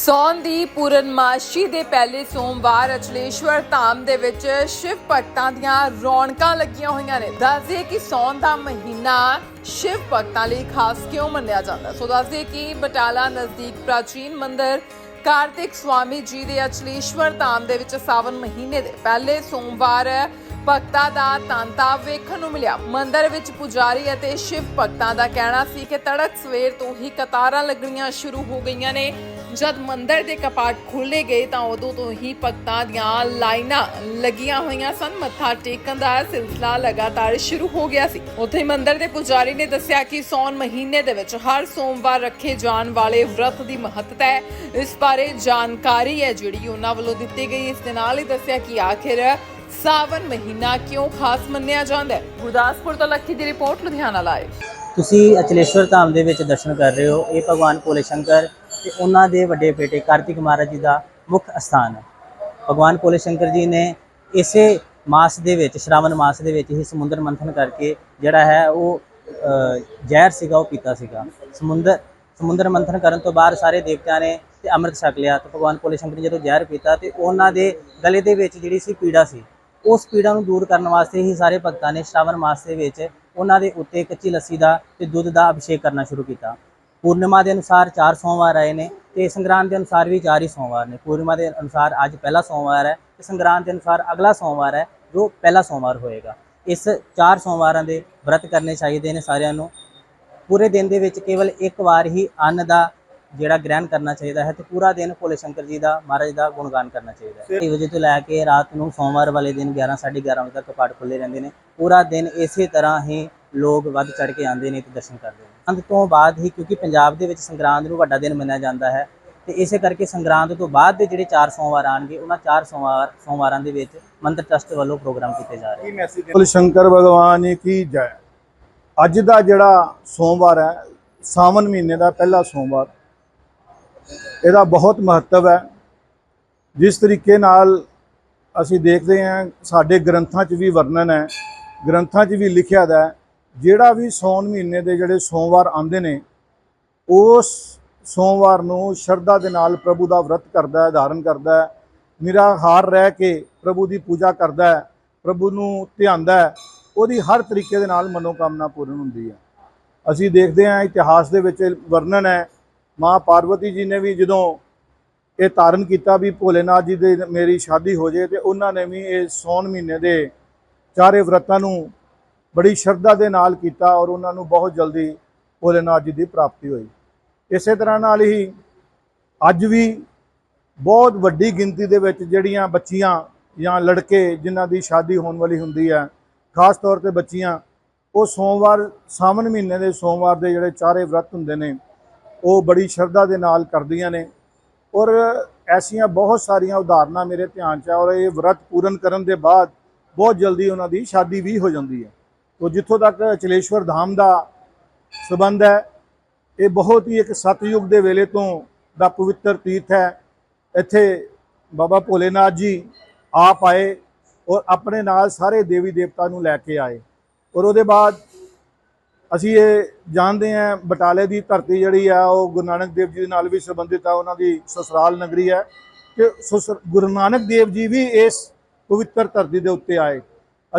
ਸੌਣ ਦੀ ਪੂਰਨਮਾਸ਼ੀ ਦੇ ਪਹਿਲੇ ਸੋਮਵਾਰ ਅਚਲੇਸ਼ਵਰ ਧਾਮ ਦੇ ਵਿੱਚ ਸ਼ਿਵ ਭਗਤਾਂ ਦੀਆਂ ਰੌਣਕਾਂ ਲੱਗੀਆਂ ਹੋਈਆਂ ਨੇ। ਦੱਸਦੇ ਕਿ ਸੌਣ ਦਾ ਮਹੀਨਾ ਸ਼ਿਵ ਭਗਤਾਂ ਲਈ ਖਾਸ ਕਿਉਂ ਮੰਨਿਆ ਜਾਂਦਾ? ਸੋ ਦੱਸਦੇ ਕਿ ਬਟਾਲਾ ਨਜ਼ਦੀਕ ਪ੍ਰਾਚੀਨ ਮੰਦਿਰ ਕਾਰਤਿਕ ਸਵਾਮੀ ਜੀ ਦੇ ਅਚਲੇਸ਼ਵਰ ਧਾਮ ਦੇ ਵਿੱਚ ਸਾਵਨ ਮਹੀਨੇ ਦੇ ਪਹਿਲੇ ਸੋਮਵਾਰ ਭਗਤਾਂ ਦਾ ਤਾਂਤਾ ਵੇਖਣ ਨੂੰ ਮਿਲਿਆ। ਮੰਦਿਰ ਵਿੱਚ ਪੁਜਾਰੀ ਅਤੇ ਸ਼ਿਵ ਭਗਤਾਂ ਦਾ ਕਹਿਣਾ ਸੀ ਕਿ ਤੜਕ ਸਵੇਰ ਤੋਂ ਹੀ ਕਤਾਰਾਂ ਲੱਗਣੀਆਂ ਸ਼ੁਰੂ ਹੋ ਗਈਆਂ ਨੇ। ਜਦ ਮੰਦਿਰ ਦੇ ਕਪਾਟ ਖੋਲੇ ਗਏ ਤਾਂ ਉਦੋਂ ਤੋਂ ਹੀ ਭਗਤਾਂ ਦੀਆਂ ਲਾਈਨਾਂ ਲੱਗੀਆਂ ਹੋਈਆਂ ਸਨ। ਮੱਥਾ ਟੇਕਣ ਦਾ ਸਿਲਸਿਲਾ ਲਗਾਤਾਰ ਸ਼ੁਰੂ ਹੋ ਗਿਆ ਸੀ। ਉੱਥੇ ਹੀ ਦੇ ਪੁਜਾਰੀ ਨੇ ਦੱਸਿਆ ਕਿ ਸੌਣ ਮਹੀਨੇ ਦੇ ਵਿੱਚ ਹਰ ਸੋਮਵਾਰ ਰੱਖੇ ਜਾਣ ਵਾਲੇ ਵਰਤ ਦੀ ਮਹੱਤਤਾ ਹੈ। ਇਸ ਬਾਰੇ ਜਾਣਕਾਰੀ ਹੈ ਜਿਹੜੀ ਉਹਨਾਂ ਵੱਲੋਂ ਦਿੱਤੀ ਗਈ। ਇਸ ਦੇ ਨਾਲ ਹੀ ਦੱਸਿਆ ਕਿ ਆਖਿਰ ਸਾਵਨ ਮਹੀਨਾ ਕਿਉਂ ਖਾਸ ਮੰਨਿਆ ਜਾਂਦਾ ਹੈ? ਗੁਰਦਾਸਪੁਰ ਤੋਂ ਲੱਖੀ ਦੀ ਰਿਪੋਰਟ, ਲੁਧਿਆਣਾ ਲਾਈਵ। ਤੁਸੀਂ ਅਚਲੇਸ਼ਵਰ ਧਾਮ ਦੇ ਵਿੱਚ ਦਰਸ਼ਨ ਕਰ ਰਹੇ ਹੋ। ਇਹ ਭਗਵਾਨ ਭੋਲੇ ਸ਼ੰਕਰ ਤੇ ਉਹਨਾਂ ਦੇ ਵੱਡੇ ਬੇਟੇ ਕਾਰਤਿਕ ਮਹਾਰਾਜ ਜੀ ਦਾ ਮੁੱਖ ਅਸਥਾਨ ਹੈ। ਭਗਵਾਨ ਭੋਲੇ ਸ਼ੰਕਰ ਜੀ ਨੇ ਇਸੇ ਮਾਸ ਦੇ ਵਿੱਚ, ਸ਼ਰਾਵਣ ਮਾਸ ਦੇ ਵਿੱਚ ਹੀ ਸਮੁੰਦਰ ਮੰਥਨ ਕਰਕੇ ਜਿਹੜਾ ਹੈ ਉਹ ਜ਼ਹਿਰ ਸੀਗਾ, ਉਹ ਪੀਤਾ ਸੀਗਾ। ਸਮੁੰਦਰ ਸਮੁੰਦਰ ਮੰਥਨ ਕਰਨ ਤੋਂ ਬਾਅਦ ਸਾਰੇ ਦੇਵਤਿਆਂ ਨੇ ਤੇ ਅੰਮ੍ਰਿਤ ਛਕ ਲਿਆ ਤੇ ਭਗਵਾਨ ਭੋਲੇ ਸ਼ੰਕਰ ਨੇ ਜਦੋਂ ਜ਼ਹਿਰ ਪੀਤਾ ਤੇ ਉਹਨਾਂ ਦੇ ਗਲੇ ਦੇ ਵਿੱਚ ਜਿਹੜੀ ਸੀ ਪੀੜਾ ਸੀ, ਉਸ ਪੀੜਾ ਨੂੰ ਦੂਰ ਕਰਨ ਵਾਸਤੇ ਹੀ ਸਾਰੇ ਭਗਤਾਂ ਨੇ ਸ਼ਰਾਵਣ ਮਾਸ ਦੇ ਵਿੱਚ ਉਹਨਾਂ ਦੇ ਉੱਤੇ ਕੱਚੀ ਲੱਸੀ ਦਾ ਤੇ ਦੁੱਧ ਦਾ ਅਭਿਸ਼ੇਕ ਕਰਨਾ ਸ਼ੁਰੂ ਕੀਤਾ। ਪੂਰਨਿਮਾ ਦੇ ਅਨੁਸਾਰ ਚਾਰ ਸੋਮਵਾਰ ਆਏ ਨੇ ਤੇ ਸੰਗਰਾਂਦ ਦੇ ਅਨੁਸਾਰ ਵੀ ਚਾਰ ਹੀ ਸੋਮਵਾਰ ਨੇ। ਪੂਰਨਿਮਾ ਦੇ ਅਨੁਸਾਰ ਅੱਜ ਪਹਿਲਾ ਸੋਮਵਾਰ ਹੈ ਤੇ ਸੰਗਰਾਂਦ ਦੇ ਅਨੁਸਾਰ ਅਗਲਾ ਸੋਮਵਾਰ ਹੈ ਜੋ ਪਹਿਲਾ ਸੋਮਵਾਰ ਹੋਏਗਾ। ਇਸ ਚਾਰ ਸੋਮਵਾਰਾਂ ਦੇ ਵਰਤ ਕਰਨੇ ਚਾਹੀਦੇ ਨੇ ਸਾਰਿਆਂ ਨੂੰ। ਪੂਰੇ ਦਿਨ ਦੇ ਵਿੱਚ ਕੇਵਲ ਇੱਕ ਵਾਰ ਹੀ ਅੰਨ ਦਾ ਜਿਹੜਾ ਗ੍ਰਹਿਣ ਕਰਨਾ ਚਾਹੀਦਾ ਹੈ ਤੇ ਪੂਰਾ ਦਿਨ ਭੋਲੇ ਸ਼ੰਕਰ ਜੀ ਦਾ, ਮਹਾਰਾਜ ਦਾ ਗੁਣਗਾਨ ਕਰਨਾ ਚਾਹੀਦਾ ਹੈ। 6 ਵਜੇ ਤੋਂ ਲੈ ਕੇ ਰਾਤ ਨੂੰ ਸੋਮਵਾਰ ਵਾਲੇ ਦਿਨ 11 11:30 ਵਜੇ ਤੱਕ ਕਪਾਟ ਖੁੱਲੇ ਰਹਿੰਦੇ ਨੇ। ਪੂਰਾ ਦਿਨ ਇਸੇ ਤਰ੍ਹਾਂ ਹੀ ਲੋਕ ਵੱਧ ਚੜ ਕੇ ਆਉਂਦੇ ਨੇ ਤੇ ਦਰਸ਼ਨ ਕਰਦੇ ਨੇ। ਅੰਤ ਤੋਂ ਬਾਅਦ ਹੀ ਕਿਉਂਕਿ ਪੰਜਾਬ ਦੇ ਵਿੱਚ ਸੰਗਰਾਂਦ ਨੂੰ ਵੱਡਾ ਦਿਨ ਮੰਨਿਆ ਜਾਂਦਾ ਹੈ, ਤੇ ਇਸੇ ਕਰਕੇ ਸੰਗਰਾਂਦ ਤੋਂ ਬਾਅਦ ਦੇ ਜਿਹੜੇ 4 ਸੋਮਵਾਰ ਆਣਗੇ ਉਹਨਾਂ 4 ਸੋਮਵਾਰ, ਸੋਮਵਾਰਾਂ ਦੇ ਵਿੱਚ ਮੰਦਰ ਟਰਸਟ ਵੱਲੋਂ ਪ੍ਰੋਗਰਾਮ ਕੀਤੇ ਜਾ ਰਹੇ ਨੇ। ਕੁਲ ਸ਼ੰਕਰ ਭਗਵਾਨ ਜੀ, ਕੀ ਜੈ? ਅੱਜ ਦਾ ਜਿਹੜਾ ਸੋਮਵਾਰ ਹੈ ਸਾਵਨ ਮਹੀਨੇ ਦਾ ਪਹਿਲਾ ਸੋਮਵਾਰ ਇਹਦਾ ਬਹੁਤ ਮਹੱਤਵ ਹੈ। ਜਿਸ ਤਰੀਕੇ ਨਾਲ ਅਸੀਂ ਦੇਖਦੇ ਹਾਂ, ਸਾਡੇ ਗ੍ਰੰਥਾਂ 'ਚ ਵੀ ਵਰਣਨ ਹੈ, ਗ੍ਰੰਥਾਂ 'ਚ ਵੀ ਲਿਖਿਆ ਦਾ ਜਿਹੜਾ ਵੀ ਸੌਣ ਮਹੀਨੇ ਦੇ ਜਿਹੜੇ ਸੋਮਵਾਰ ਆਉਂਦੇ ਨੇ, ਉਸ ਸੋਮਵਾਰ ਨੂੰ ਸ਼ਰਧਾ ਦੇ ਨਾਲ ਪ੍ਰਭੂ ਦਾ ਵਰਤ ਕਰਦਾ ਹੈ, ਧਾਰਨ ਕਰਦਾ ਹੈ, ਨਿਰਾਹਾਰ ਰਹਿ ਕੇ ਪ੍ਰਭੂ ਦੀ ਪੂਜਾ ਕਰਦਾ ਹੈ, ਪ੍ਰਭੂ ਨੂੰ ਧਿਆਉਂਦਾ ਹੈ, ਉਹਦੀ ਹਰ ਤਰੀਕੇ ਦੇ ਨਾਲ ਮਨੋਕਾਮਨਾ ਪੂਰਨ ਹੁੰਦੀ ਹੈ। ਅਸੀਂ ਦੇਖਦੇ ਹਾਂ, ਇਤਿਹਾਸ ਦੇ ਵਿੱਚ ਵਰਣਨ ਹੈ ਮਾਂ ਪਾਰਵਤੀ ਜੀ ਨੇ ਵੀ ਜਦੋਂ ਇਹ ਧਾਰਨ ਕੀਤਾ ਵੀ ਭੋਲੇਨਾਥ ਜੀ ਦੇ ਮੇਰੀ ਸ਼ਾਦੀ ਹੋ ਜੇ ਤੇ ਉਹਨਾਂ ਨੇ ਵੀ ਇਹ ਸੌਣ ਮਹੀਨੇ ਦੇ ਚਾਰੇ ਵਰਤਾਂ ਨੂੰ ਬੜੀ ਸ਼ਰਧਾ ਦੇ ਨਾਲ ਕੀਤਾ ਔਰ ਉਹਨਾਂ ਨੂੰ ਬਹੁਤ ਜਲਦੀ ਭੋਲੇਨਾਥ ਜੀ ਦੀ ਪ੍ਰਾਪਤੀ ਹੋਈ। ਇਸੇ ਤਰ੍ਹਾਂ ਨਾਲ ਹੀ ਅੱਜ ਵੀ ਬਹੁਤ ਵੱਡੀ ਗਿਣਤੀ ਦੇ ਵਿੱਚ ਜਿਹੜੀਆਂ ਬੱਚੀਆਂ ਜਾਂ ਲੜਕੇ ਜਿਨ੍ਹਾਂ ਦੀ ਸ਼ਾਦੀ ਹੋਣ ਵਾਲੀ ਹੁੰਦੀ ਹੈ, ਖਾਸ ਤੌਰ ਤੇ ਬੱਚੀਆਂ, ਉਹ ਸੋਮਵਾਰ, ਸਾਵਣ ਮਹੀਨੇ ਦੇ ਸੋਮਵਾਰ ਦੇ ਜਿਹੜੇ ਚਾਰੇ ਵਰਤ ਹੁੰਦੇ ਨੇ ਉਹ ਬੜੀ ਸ਼ਰਧਾ ਦੇ ਨਾਲ ਕਰਦੀਆਂ ਨੇ। ਔਰ ਐਸੀਆਂ ਬਹੁਤ ਸਾਰੀਆਂ ਉਦਾਹਰਨਾਂ ਮੇਰੇ ਧਿਆਨ 'ਚ ਆ ਔਰ ਇਹ ਵਰਤ ਪੂਰਨ ਕਰਨ ਦੇ ਬਾਅਦ ਬਹੁਤ ਜਲਦੀ ਉਹਨਾਂ ਦੀ ਸ਼ਾਦੀ ਵੀ ਹੋ ਜਾਂਦੀ ਹੈ। ਤੋ ਜਿੱਥੋਂ ਤੱਕ ਚਲੇਸ਼ਵਰ ਧਾਮ ਦਾ ਸਬੰਧ ਹੈ, ਇਹ ਬਹੁਤ ਹੀ ਇੱਕ ਸਤਯੁਗ ਦੇ ਵੇਲੇ ਤੋਂ ਦਾ ਪਵਿੱਤਰ ਤੀਰਥ ਹੈ। ਇੱਥੇ ਬਾਬਾ ਭੋਲੇਨਾਥ ਜੀ ਆਪ ਆਏ ਔਰ ਆਪਣੇ ਨਾਲ ਸਾਰੇ ਦੇਵੀ ਦੇਵਤਾ ਨੂੰ ਲੈ ਕੇ ਆਏ। ਔਰ ਉਹਦੇ ਬਾਅਦ ਅਸੀਂ ਇਹ ਜਾਣਦੇ ਹਾਂ, ਬਟਾਲੇ ਦੀ ਧਰਤੀ ਜਿਹੜੀ ਆ, ਉਹ ਗੁਰੂ ਨਾਨਕ ਦੇਵ ਜੀ ਦੇ ਨਾਲ ਵੀ ਸੰਬੰਧਿਤ ਆ, ਉਹਨਾਂ ਦੀ ਸਸਰਾਲ ਨਗਰੀ ਹੈ ਕਿ ਸਸੁਰ- ਗੁਰੂ ਨਾਨਕ ਦੇਵ ਜੀ ਵੀ ਇਸ ਪਵਿੱਤਰ ਧਰਤੀ ਦੇ ਉੱਤੇ ਆਏ।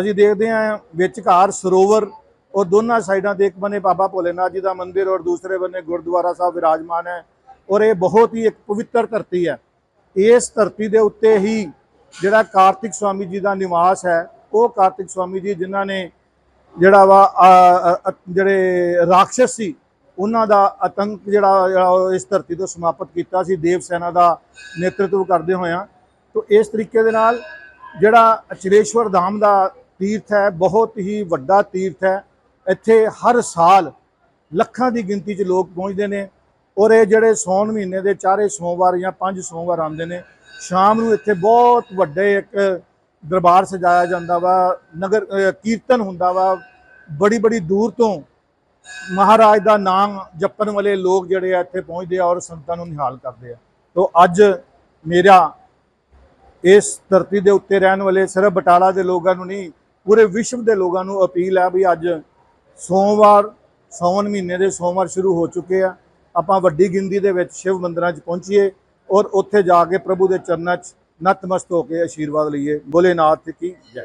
ਅਸੀਂ ਦੇਖਦੇ ਹਾਂ ਵਿਚਕਾਰ ਸਰੋਵਰ ਔਰ ਦੋਨਾਂ ਸਾਈਡਾਂ ਤੇ ਇੱਕ ਬੰਨੇ ਬਾਬਾ ਭੋਲੇਨਾਥ ਜੀ ਦਾ ਮੰਦਿਰ ਔਰ ਦੂਸਰੇ ਬੰਨੇ ਗੁਰਦੁਆਰਾ ਸਾਹਿਬ ਵਿਰਾਜਮਾਨ ਹੈ ਔਰ ਇਹ ਬਹੁਤ ਹੀ ਇੱਕ ਪਵਿੱਤਰ ਧਰਤੀ ਹੈ। ਇਸ ਧਰਤੀ ਦੇ ਉੱਤੇ ਹੀ ਜਿਹੜਾ ਕਾਰਤਿਕ ਸਵਾਮੀ ਜੀ ਦਾ ਨਿਵਾਸ ਹੈ, ਉਹ ਕਾਰਤਿਕ ਸਵਾਮੀ ਜੀ ਜਿਨ੍ਹਾਂ ਨੇ ਜਿਹੜਾ ਵਾ ਜਿਹੜੇ ਰਾਖਸ਼ ਸੀ, ਉਹਨਾਂ ਦਾ ਆਤੰਕ ਜਿਹੜਾ ਉਹ ਇਸ ਧਰਤੀ ਤੋਂ ਸਮਾਪਤ ਕੀਤਾ ਸੀ, ਦੇਵ ਸੈਨਾ ਦਾ ਨੇਤਰਤਵ ਕਰਦੇ ਹੋਇਆਂ ਤੋਂ ਇਸ ਤਰੀਕੇ ਦੇ ਨਾਲ ਜਿਹੜਾ ਅਚਰੇਸ਼ਵਰ ਧਾਮ ਦਾ ਤੀਰਥ ਹੈ, ਬਹੁਤ ਹੀ ਵੱਡਾ ਤੀਰਥ ਹੈ, ਇੱਥੇ ਹਰ ਸਾਲ ਲੱਖਾਂ ਦੀ ਗਿਣਤੀ 'ਚ ਲੋਕ ਪਹੁੰਚਦੇ ਨੇ ਔਰ ਇਹ ਜਿਹੜੇ ਸੌਣ ਮਹੀਨੇ ਦੇ ਚਾਰੇ ਸੋਮਵਾਰ ਜਾਂ ਪੰਜ ਸੋਮਵਾਰ ਆਉਂਦੇ ਨੇ, ਸ਼ਾਮ ਨੂੰ ਇੱਥੇ ਬਹੁਤ ਵੱਡੇ ਇੱਕ ਦਰਬਾਰ ਸਜਾਇਆ ਜਾਂਦਾ ਵਾ, ਨਗਰ ਕੀਰਤਨ ਹੁੰਦਾ ਵਾ। ਬੜੀ ਬੜੀ ਦੂਰ ਤੋਂ ਮਹਾਰਾਜ ਦਾ ਨਾਮ ਜਪਣ ਵਾਲੇ ਲੋਕ ਜਿਹੜੇ ਆ, ਇੱਥੇ ਪਹੁੰਚਦੇ ਆ ਔਰ ਸੰਤਾਂ ਨੂੰ ਨਿਹਾਲ ਕਰਦੇ ਆ। ਤੋਂ ਅੱਜ ਮੇਰਾ ਇਸ ਧਰਤੀ ਦੇ ਉੱਤੇ ਰਹਿਣ ਵਾਲੇ ਸਿਰਫ ਬਟਾਲਾ ਦੇ ਲੋਕਾਂ ਨੂੰ ਨਹੀਂ, ਪੂਰੇ ਵਿਸ਼ਵ ਦੇ ਲੋਕਾਂ ਨੂੰ ਅਪੀਲ ਹੈ ਵੀ ਅੱਜ ਸੋਮਵਾਰ ਸੌਣ ਮਹੀਨੇ ਦੇ ਸੋਮਵਾਰ ਸ਼ੁਰੂ ਹੋ ਚੁੱਕੇ ਆ। ਆਪਾਂ ਵੱਡੀ ਗਿਣਤੀ ਦੇ ਵਿੱਚ ਸ਼ਿਵ ਮੰਦਰਾਂ 'ਚ ਪਹੁੰਚੀਏ ਔਰ ਉੱਥੇ ਜਾ ਕੇ ਪ੍ਰਭੂ ਦੇ ਚਰਨਾਂ 'ਚ ਨਤਮਸਤ ਹੋ ਕੇ ਆਸ਼ੀਰਵਾਦ ਲਈਏ। ਭੋਲੇਨਾਥ ਕੀ ਜੈ।